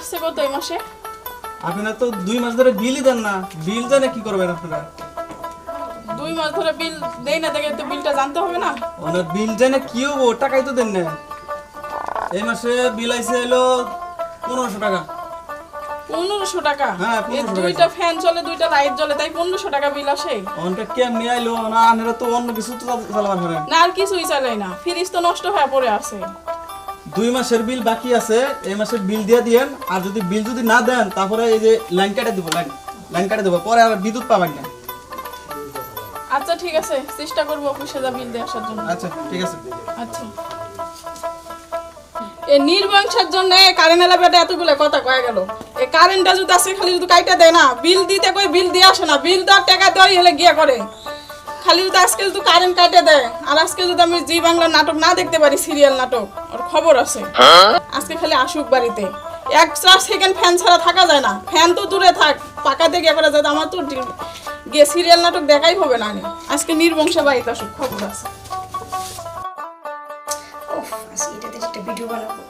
আসছে কত এই মাসে? আপনারা তো দুই মাস ধরে বিলই দেন না। বিল দেন কি করবেন আপনারা? দুই মাস ধরে বিল দেই না দেখে তো বিলটা জানতে হবে না। ওনার বিল দেয় না কি হব? টাকাই তো দেন না। এই মাসে বিল আইসে এলো পনেরোশো টাকা। পনেরোশো টাকা? হ্যাঁ, এই দুইটা ফ্যান চলে দুইটা লাইট জ্বলে তাই পনেরোশো টাকা বিল আসে? অনটা কেমনি আইলো না আনেরা তো অন্য কিছু তো চালাবার না আর কিছুই চালাই না। ফ্রিজ তো নষ্ট হয়ে পড়ে আছে। দুই মাসের বিল বাকি আছে এই মাসের বিল দিয়ে দিয়েন আর যদি বিল যদি না দেন তারপরে এই যে লাইন কেটে দেবো লাইন লাইন কেটে দেবো পরে আর বিদ্যুৎ পাবেন না। আচ্ছা ঠিক আছে চেষ্টা করব অফিসে যা বিল দিয়ে আসার জন্য। আচ্ছা ঠিক আছে। আচ্ছা। নির্বংশের জন্য কারেন্ট এলা বেটা এতগুলো কথা কয়ে গেল। এই কারেন্টটা যদি আসে খালি যদি কাইটা দেয় না বিল দিতে কই বিল দিয়ে আসে না। বিল দেওয়ার টাকা দেওয়াই হলে গিয়ে করে। খালি যদি আজকে যদি কারেন্ট কাটে দেয়, আর আজকে যদি আমি জি বাংলা নাটক না দেখতে পারি সিরিয়াল নাটক, ওর খবর আছে। আজকে খালি আসুক বাড়িতে। এক চার সেকেন্ড ফ্যান ছাড়া থাকা যায় না। ফ্যান তো দূরে থাক পাকাতে গিয়ে করে যায় আমার তো গিয়ে সিরিয়াল নাটক দেখাই হবে না আমি। আজকে নির্বংশে বাড়িতে আসুক, খবর আছে। আজকে এটাতে একটা ভিডিও বানাবো।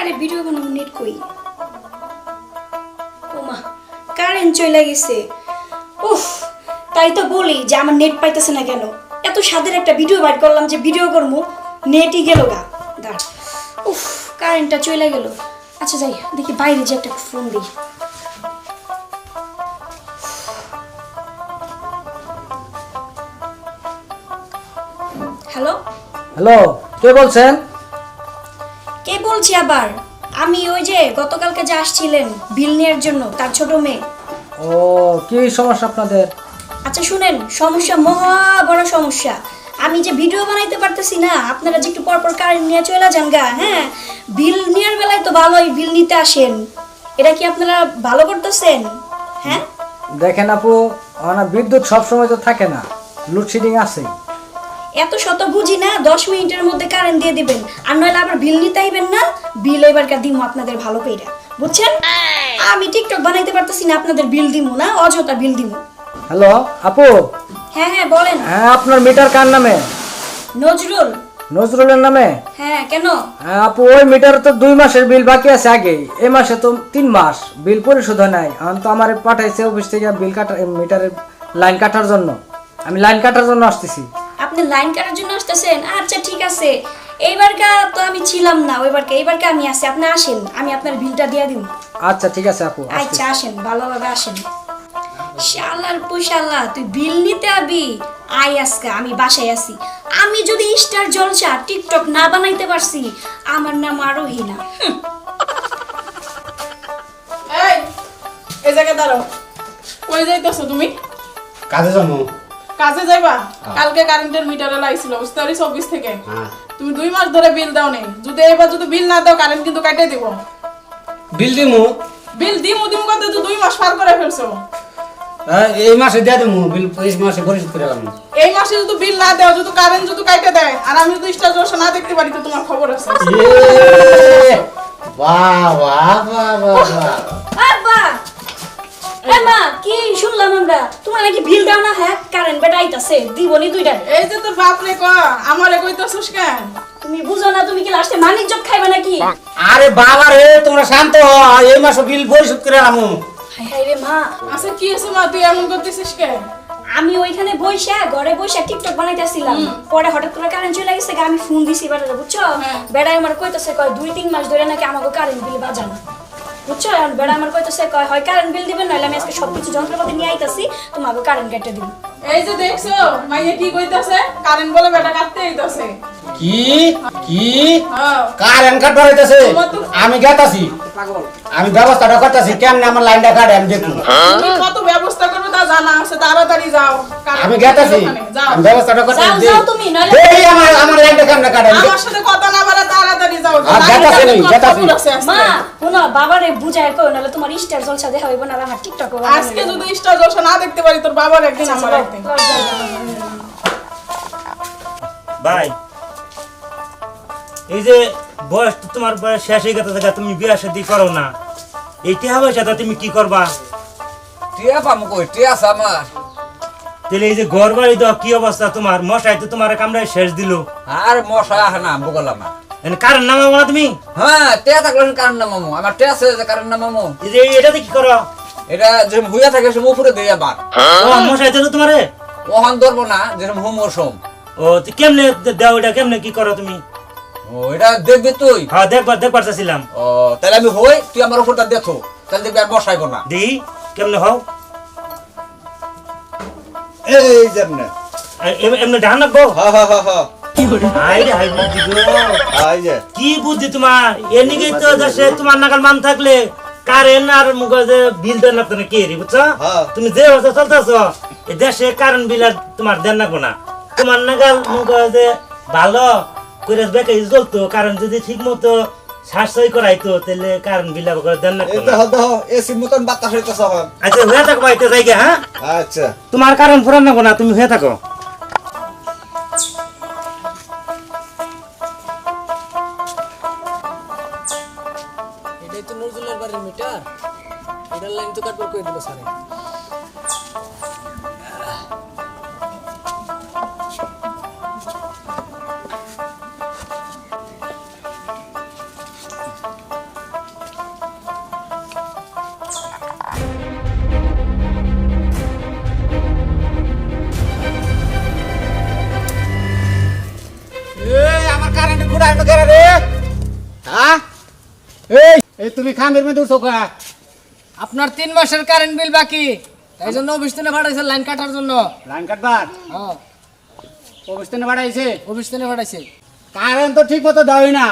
আরে ভিডিও বানাবো, নেট কই? ওমা কারেন্ট চলে গেছে। উফ, তাই তো বলি যে আমার নেট পাইতেছে না কেন? এত স্বাদের একটা ভিডিও বাইর করলাম যে ভিডিও করব নেটই গেল গা। দাঁড়, উফ কারেন্টটা চলে গেল। আচ্ছা যাই, দেখি বাইরে যে একটা ফোন দিই। হ্যালো? হ্যালো, কে বলছেন? বলছি আবার? আমি ওই যে গতকালকে যে আসছিলেন বিল নেওয়ার জন্য তার ছোট মেয়ে। ও কি সমস্যা আপনাদের? আচ্ছা শুনেন সমস্যা মহা বড় সমস্যা। আমি যে ভিডিও বানাইতে পারতেছি না আপনারা যে একটু পরপর কারেন্ট নিয়ে চলে যান গা হ্যাঁ? বিল নেওয়ার বেলায় তো ভালোই বিল নিতে আসেন। এটা কি আপনারা ভালো করতেছেন? হ্যাঁ? দেখেন আপু আমার বিদ্যুৎ সব সময় তো থাকে না। লোডশেডিং আছে। এত শত বুঝি না দশ মিনিটের মধ্যে কারেন্ট দিয়ে দিবেন। আর নইলে আবার বিল নিতে আইবেন না বিল এবারকার দিমু আপনাদের ভালো কইরা। বুঝছেন? আমি টিকটক বানাইতে পারতেছি না আপনাদের বিল দিমু না অযথা বিল দিমু। হ্যালো আপু? হ্যাঁ হ্যাঁ বলেন। হ্যাঁ আপনার মিটার কার নামে? নজরুল। নজরুলের নামে? হ্যাঁ কেন? হ্যাঁ আপু ওই মিটার তো দুই মাসের বিল বাকি আছে আগেই এ মাসে তো তিন মাস। বিল পরিশোধ হয় নাই। এখন তো আমার পাঠাইছে অফিস থেকে বিল কাটা মিটারের লাইন কাটার জন্য। আমি লাইন কাটার জন্য আসতেছি। আপনি লাইন কাটার জন্য আসতেছেন? আচ্ছা ঠিক আছে। এইবারকা তো আমি ছিলাম না ওইবারকে এইবারকে আমি আসি আপনি আসেন আমি আপনার বিলটা দিয়ে দিব আচ্ছা ঠিক আছে আপু আচ্ছা আসেন ভালোভাবে আসেন। শালার পুশালা তুই বিল নিতে আবি? আই আজকে আমি বাসায় আছি। আমি যদি স্টার জলসা টিকটক না বানাইতে পারছি আমার নাম আরোহী না। হুম, এই এই জায়গায় দাঁড়াও। কই যাইতেছো তুমি? কাজে যাব। কাজে যাইবা? কালকে কারেন্টের মিটারে লাইছিল বুঝতে পারিস অফিস থেকে। হ্যাঁ। তুমি দুই মাস ধরে বিল দাও নেই। যদি এবার যদি বিল না দাও কারেন্ট কিন্তু কাটে দিব। বিল দিমু? বিল দিমু দিমু করতে তো দুই মাস পার করে ফেলছো। হ্যাঁ, এই মাসে দিয়ে দেবো বিল এই মাসে পরিশোধ করে গেলাম এই মাসে যদি বিল না দাও যদি কারেন্ট যদি কাটে দেয় আর আমি যদি স্টার জলসা না দেখতে পারি তো তোমার খবর আছে। বাহ বাহ বাহ। বাহ বাহ। মা কি শুনলাম আমরা? তোমার নাকি বিল দাও না? হ্যাঁ কারেন্ট বেটা আইতাছে দিবনি দুইটা। এই যে তোর বাপ রে ক আমারে কইতাছস কেন? তুমি বুঝো না তুমি কি লাস্টে মানিক জব খাইবে নাকি? আরে বাবা রে তোমরা শান্ত হও, এই মাসে বিল পরিশোধ করে গেলাম হাই হাই রে মা। আচ্ছা কি আছে মা তুই এমন করতেছিস কেন? আমি ওইখানে বইসা ঘরে বইসা টিকটক বানাইতেছিলাম। পরে হঠাৎ করে কারেন্ট চলে গেছে আমি ফোন দিছি বেড়ারে বুঝছ? হ্যাঁ। বেড়াই আমার কইতেছে কয় দুই তিন মাস ধরে নাকি আমাকে কারেন্ট বিল বাজানো। বুঝছ? আর বেড়া আমার কইতেছে কয় হয় কারেন্ট বিল দিবেন নাহলে আমি আজকে সবকিছু যন্ত্রপাতি নিয়ে আইতাছি তোমাকে কারেন্ট কেটে দিব। এই যে দেখছ মাইয়া কি কইতাছে? কারেন্ট বলে বেটা কাটতে আইতাছে। কি? কি? হ্যাঁ। কারেন্ট হইতেছে আমি গেতাছি আমি ব্যবস্থাটা করতেছি কেমনে আমার লাইনটা কাটে আমি তুমি কত ব্যবস্থা করবে তা জানা আছে তাড়াতাড়ি যাও। আমি গেতাছি ব্যবস্থাটা করতেছি যাও, যাও তুমি, এই আমার আমার লাইনটা কেমনে কাটে আমার সাথে কথা না বলে তাড়াতাড়ি যাও আর তোমার গেতাছি। খবর মা শোনো বাবারে বুঝায় কই নাহলে তোমার স্টার জলসা দেখা হইব না আমার টিকটক আজকে যদি স্টার জলসা না দেখতে পারি তোর বাবার একদিন আমার একদিন। ভাই এই যে বয়স তোমার বয়স শেষ হয়ে গেছে তুমি বিয়ে শাদি করো না। এই টেহা পয়সা তা তুমি কি করবা? টিয়া পামু কই? টিয়া আছে আমার। তাহলে এই যে ঘর বাড়ি দাও কি অবস্থা তোমার? মশাই তো তোমার কামড়ায় শেষ দিল। আর মশা না বগল আমার এনে কারণ নামাবো না তুমি? হ্যাঁ টিয়া থাকলে কারণ না আমার টিয়া আছে যে কারণ না যে এটাতে কি করো? এটা যেরকম হুইয়া থাকে সে উপরে দেই আবার। ও মশাই তো তোমারে? ওহান ধরবো না যেরকম হুম মৌসুম ও তো কেমনে দাও এটা? কেমনে কি করো তুমি? ও এটা দেখবি তুই? হ্যাঁ দেখবার দেখবার চাচ্ছিলাম ও তাহলে আমি হই তুই আমার উপরটা দেখো তাহলে দেখবি আর বসাইবো না। দেখি কেমনে হও? এই যেমনে এমনি। ধান রাখব হা হা হা। হা হাই রে হাই বুদ্ধি গো এই যে কি বুদ্ধি তোমার? এদিকে তো দেশে তোমার নাগাল মান থাকলে কারেন্ট আর মুখে যে বিল দেন লাগতো না কে বুঝছ? হ্যাঁ। তুমি যে হচ্ছে চলতেছ দেশে কারেন্ট বিল আর তোমার দেন লাগবো না তোমার নাগাল মুখে যে ভালো করে বেকাই চলতো কারণ যদি ঠিক মতো সাশ্রয় করাইতো তাহলে কারণ বিল আর দেন না দেখো দেখো মতন বাতাস হইতেছে আচ্ছা হয়ে থাকো হ্যাঁ? আচ্ছা। তোমার কারণ ফুরান লাগবো না তুমি হয়ে থাকো। এই! এই তুমি খামের মধ্যে উঠো কা আপনার তিন মাসের কারেন্ট বিল বাকি। তাই জন্য অফিস থেকে ভাড়াইছে লাইন কাটার জন্য। লাইন কাটবার? হ্যাঁ। অবস্থানে বাড়াইছে অফিস থেকে ভাড়াইছে কারেন্ট তো ঠিক মতো দাওই না।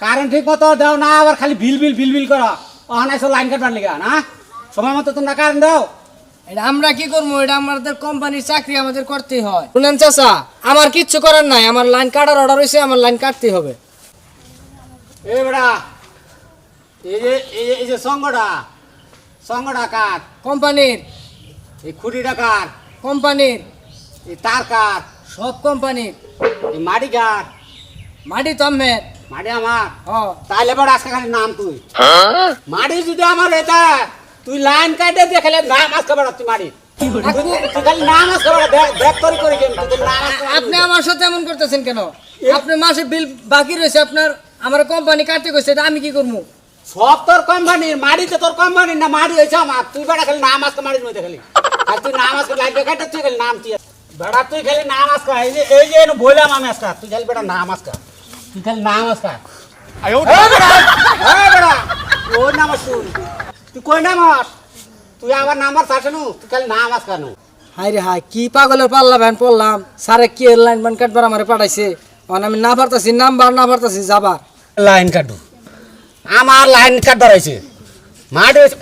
কারেন্ট ঠিক মতো দাও না আবার খালি বিল বিল বিল বিল করো। অহনাইছো লাইন কাটবার লিগা না? সময় মতো তোমরা কারেন্ট দাও। এটা আমরা কি করব? এটা আমাদের কোম্পানির চাকরি আমাদের করতেই হয়। শুনেন চাচা আমার কিচ্ছু করার নাই। আমার লাইন কাটার অর্ডার হয়েছে আমার লাইন কাটতেই হবে। এ বেড়া এই যে এই যে এই যে সঙ্গটা সঙ্গটা কার? কোম্পানির। এই খুঁটিটা কার? কোম্পানির। এই তার কার? সব কোম্পানির। এই মাটি কার? মাটি তম্মের মাটি আমার? ও। তাহলে বড় আজকে খালি নাম তুই। মাটি যদি আমার এটা তুই লাইন কাটে দিয়ে খালি নাম আজকে বড় তুই মাটি। তুই তুই খালি নাম দেখ দেখ তোর করে গেম তুই নাম আজকে বড় আপনি আমার সাথে এমন করতেছেন কেন? আপনি মাসে বিল বাকি রয়েছে আপনার আমার কোম্পানি কাটতে গেছে আমি কি করব? সব তোর কোম্পানির মাটিতে তোর কোম্পানির না মাটি হয়েছে আমার। তুই বেড়া খালি নাম আজকে মাটির মধ্যে খালি। আর তুই নাম আজকে লাইন কাটে তুই খালি নাম তুই বেড়া তুই খালি নাম আজকে এই যে এই যে বললাম আমি আজকে তুই খালি বেড়া নাম আজকে তুই খালি নাম ওর নাম তুই তুই কই নাম আস? তুই আমার নাম্বার তুই খালি নাম আজকে নু। হাই রে হাই কি পাগলের পাল্লা ভ্যান পড়লাম। কি এর লাইন ম্যান কাটবার আমারে পাঠাইছে? মানে আমি না পারতাছি নাম্বার না পারতাছি যাবার। লাইন কাটু আমার লাইন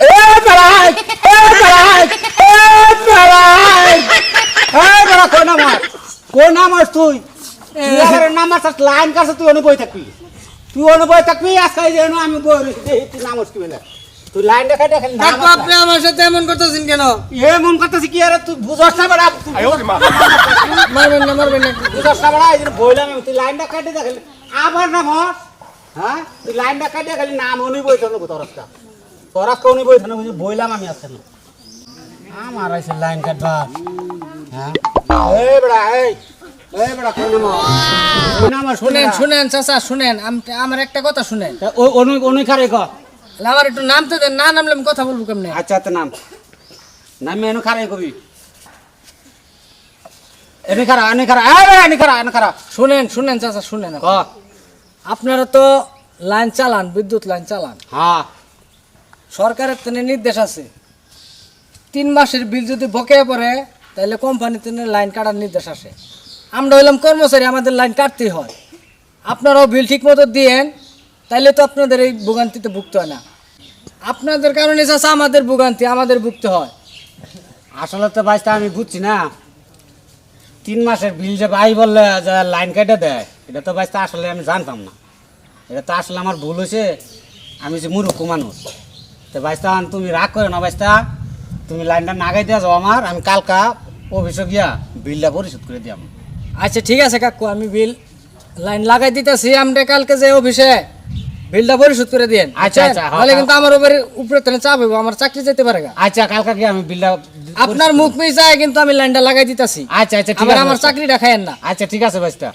এ এ এ বেড়া তুই? আমার নাম আস লাইন তুই থাকবি। তুই অনু থাকবি আজকে এই আমি বই তুই নাম কি বলে? তুই লাইন দেখা দেখে নাম দেখো আপনি আমার সাথে এমন করতেছেন কেন? এ মন করতেছি কি আরে তুই বুঝস না বেড়া তুই মারবেন না মারবেন না। বুঝস না বেড়া এই বইলাম আমি, তুই লাইনটা কাটে দেখে আবার হস। হ্যাঁ? তুই লাইনটা খালি নাম অনু বই থাকব তরসটা তরস অনু বই থাকব বইলাম আমি না আমার আছে লাইন কাটবা। হ্যাঁ? এই বেড়া এই শুনেন শুনেন চাচা শুনেন। আমার একটা কথা শুনেন। ওই অনু অনু ক? তাহলে আমার একটু নামতে দেন না নামলে আমি কথা বলব কেমনে? আচ্ছা তো নাম। নামে অনু খারে কবি। এনে খারা এনে খারা এনে খারা এনে খারা শুনেন শুনেন চাচা শুনেন। ক? আপনারা তো লাইন চালান বিদ্যুৎ লাইন চালান। হ্যাঁ। সরকারের তেনে নির্দেশ আছে। তিন মাসের বিল যদি বকেয়া পড়ে তাহলে কোম্পানি তেনে লাইন কাটার নির্দেশ আসে। আমরা হইলাম কর্মচারী আমাদের লাইন কাটতেই হয়। আপনারাও বিল ঠিক মতো দিয়েন তাইলে তো আপনাদের এই ভোগান্তিতে ভুগতে হয় না। আপনাদের কারণে চাষা আমাদের ভোগান্তি আমাদের ভুগতে হয়। আসলে তো বাইসটা আমি বুঝছি না। তিন মাসের বিল যে ভাই বললে যে লাইন কেটে দেয়। এটা তো বাইসটা আসলে আমি জানতাম না। এটা তো আসলে আমার ভুল হয়েছে আমি যে মূর্খ মানুষ। তো বাইসটা তুমি রাগ করে না বাইসটা তুমি লাইনটা নাগাই দেওয়া যাও আমার আমি কালকা অফিসে গিয়া বিলটা পরিশোধ করে দিয়াম। আচ্ছা ঠিক আছে কাকু আমি বিল লাইন লাগাই দিতেছি আমরা কালকে যে অফিসে বিলটা পরিশোধ করে দিয়েন আচ্ছা, আচ্ছা, হ্যাঁ, তাহলে হ্যাঁ। কিন্তু আমার উপরে উপরে তাহলে চাপ হইব আমার চাকরি যেতে পারে আচ্ছা কালকে কি আমি বিলটা আপনার মুখ মিশায় কিন্তু আমি লাইনটা লাগাই দিতাছি। আচ্ছা আচ্ছা ঠিক আছে আমার বাস্তা। চাকরিটা খাইয়েন না। আচ্ছা ঠিক আছে বাস্তা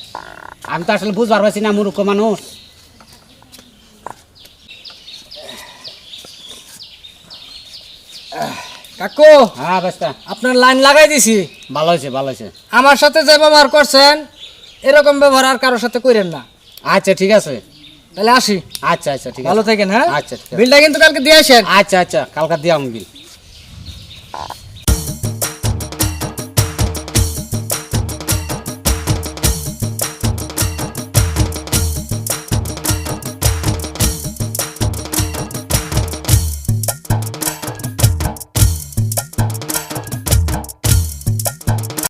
আমি তো আসলে বুঝবার পারছি না মূর্খ মানুষ। কাকু হ্যাঁ বাস্তা আপনার লাইন লাগাই দিছি। ভালো হয়েছে ভালো হয়েছে। আমার সাথে যে ব্যবহার করছেন এরকম ব্যবহার আর কারোর সাথে করেন না। আচ্ছা ঠিক আছে। তাহলে আসি। আচ্ছা আচ্ছা ঠিক ভালো থাকেন হ্যাঁ? আচ্ছা, বিলটা কিন্তু কালকে দিয়ে আসেন। আচ্ছা আচ্ছা কালকে দিয়ে আমি বিল।